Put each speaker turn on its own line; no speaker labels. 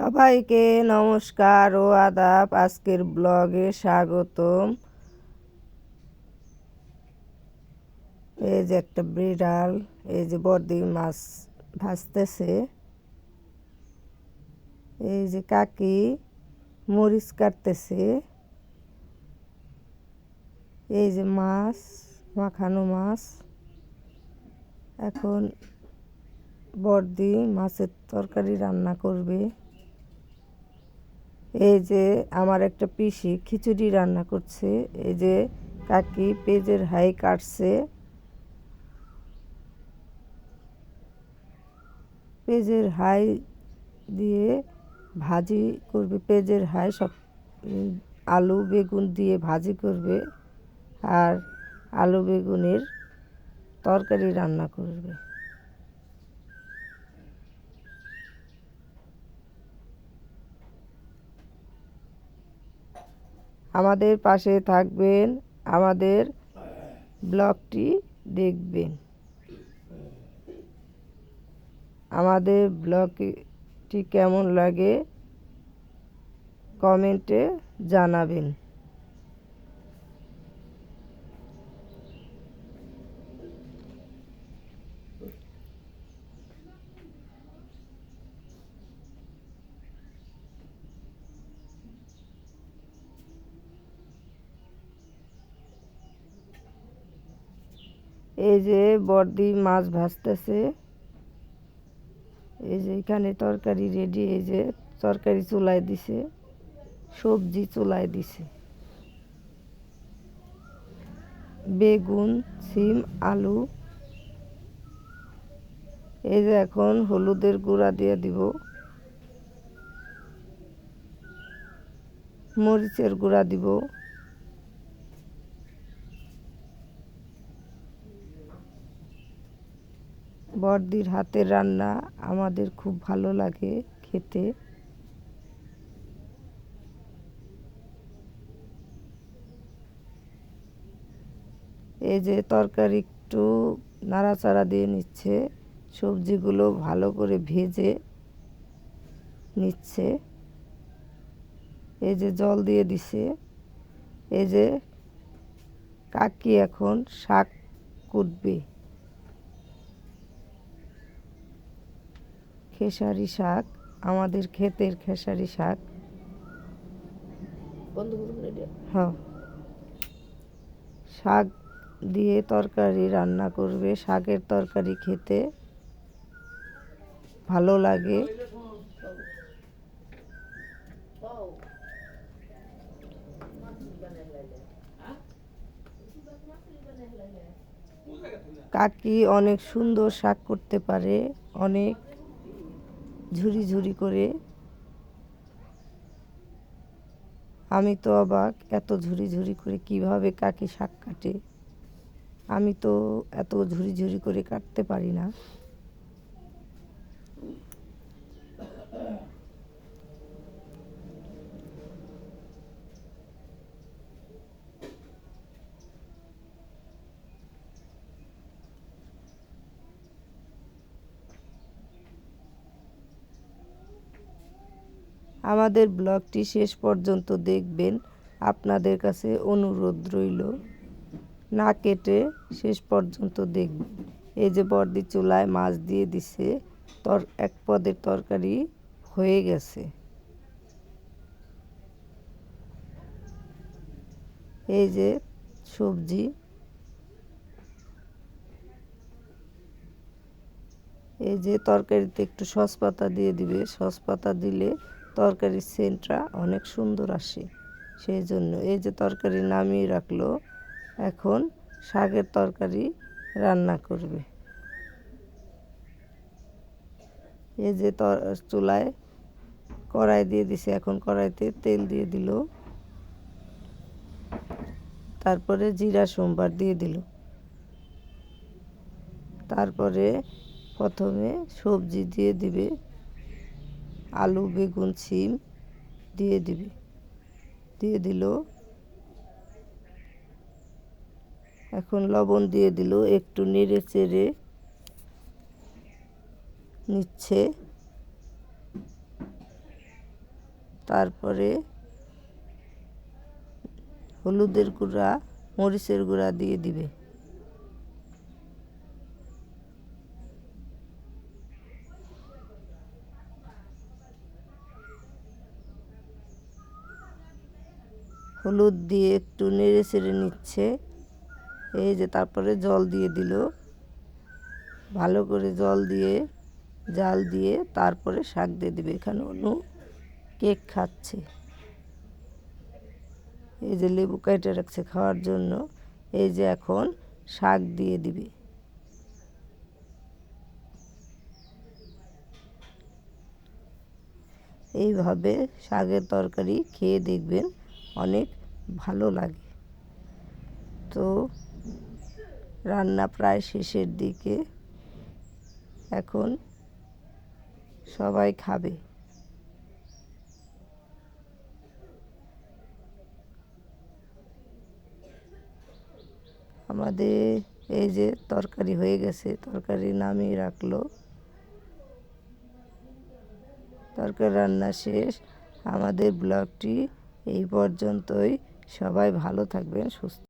সবাইকে নমস্কার ও আদাব। আজকের ব্লগে স্বাগতম। এই যে একটা বিড়াল, এই যে বর্দি মাছ ভাসতেছে। এই যে কাকি মরিচ কাটতেছে। এই যে মাছ, মাখানো মাছ। এখন বর্দি মাছের তরকারি রান্না করবে। এই যে আমার একটা পিসি খিচুড়ি রান্না করছে, এই যে কাকি পেজের হাই কাটছে। পেঁয়াজের হাই দিয়ে ভাজি করবে, পেজের হাই সব আলু বেগুন দিয়ে ভাজি করবে আর আলু বেগুনের তরকারি রান্না করবে। আমাদের পাশে থাকবেন আমাদের ব্লগটি দেখবেন। আমাদের ব্লগটি কেমন লাগে কমেন্টে জানাবেন। এই যে বর্দি মাছ ভাজতেছে। এই যে এখানে তরকারি রেডি এই যে তরকারি চুলায় দিছে, সবজি চুলায় দিছে। বেগুন, সিম, আলু। এই যে এখন হলুদের গুঁড়া দিয়ে দিব। মরিচের গুঁড়া দিব। বর্দির হাতের রান্না আমাদের খুব ভালো লাগে খেতে। এই যে তরকারি একটু নাড়াচাড়া দিয়ে নিচ্ছে, সবজিগুলো ভালো করে ভেজে নিচ্ছে। এই যে জল দিয়ে দিছে। এই যে কাকি এখন শাক কুটবে। খেসারি শাক আমাদের ক্ষেতের খেসারি শাক। হ্যাঁ। শাক দিয়ে তরকারি রান্না করবে শাকের তরকারি খেতে ভালো লাগে। কাকি অনেক সুন্দর শাক করতে পারে অনেক ঝুরি ঝুরি করে। আমি তো অবাক, এত ঝুরি ঝুরি করে কীভাবে কাকে শাক কাটে? আমি তো এত ঝুরি ঝুরি করে কাটতে পারি না। আমাদের ব্লগটি শেষ পর্যন্ত দেখবেন। আপনাদের কাছে অনুরোধ রইল, না কেটে শেষ পর্যন্ত দেখবেন। এই যে বর্দি চুলায় মাছ দিয়ে দিছে, তর, এক পদের তরকারি হয়ে গেছে। এই যে সবজি, এই যে তরকারিতে একটু সস পাতা দিয়ে দিবে। সস পাতা দিলে তরকারির সেন্টটা অনেক সুন্দর আসে সেই জন্য এই যে তরকারি নামিয়ে রাখল, এখন শাকের তরকারি রান্না করবে। এই যে চুলায় কড়াই দিয়ে দিছে, এখন কড়াইতে তেল দিয়ে দিল। তারপরে জিরা সোমবার দিয়ে দিল। তারপরে প্রথমে সবজি দিয়ে দিবে। আলু, বেগুন সিম দিয়ে দিবে। দিয়ে দিল। এখন লবণ দিয়ে দিল। একটু নেড়ে চেড়ে নিচ্ছে। তারপরে হলুদের গুঁড়া, মরিচের গুঁড়া দিয়ে দিবে। হলুদ দিয়ে একটু নেড়ে চেড়ে নিচ্ছে। এই যে তারপরে জল দিয়ে দিল। ভালো করে জল দিয়ে, জাল দিয়ে তারপরে শাক দিয়ে দিবে। এখানে অনু কেক খাচ্ছে। এই যে লেবু কেটে রাখছে খাওয়ার জন্য। এই যে এখন শাক দিয়ে দিবে। এইভাবে শাকের তরকারি খেয়ে দেখবেন। অনেক ভালো লাগে। তো রান্না প্রায় শেষের দিকে। এখন সবাই খাবে। আমাদের এই যে তরকারি হয়ে গেছে, তরকারি নামিয়ে রাখল। তরকারি রান্না শেষ। আমাদের ব্লগটি এই পর্যন্তই। সবাই ভালো থাকবেন সুস্থ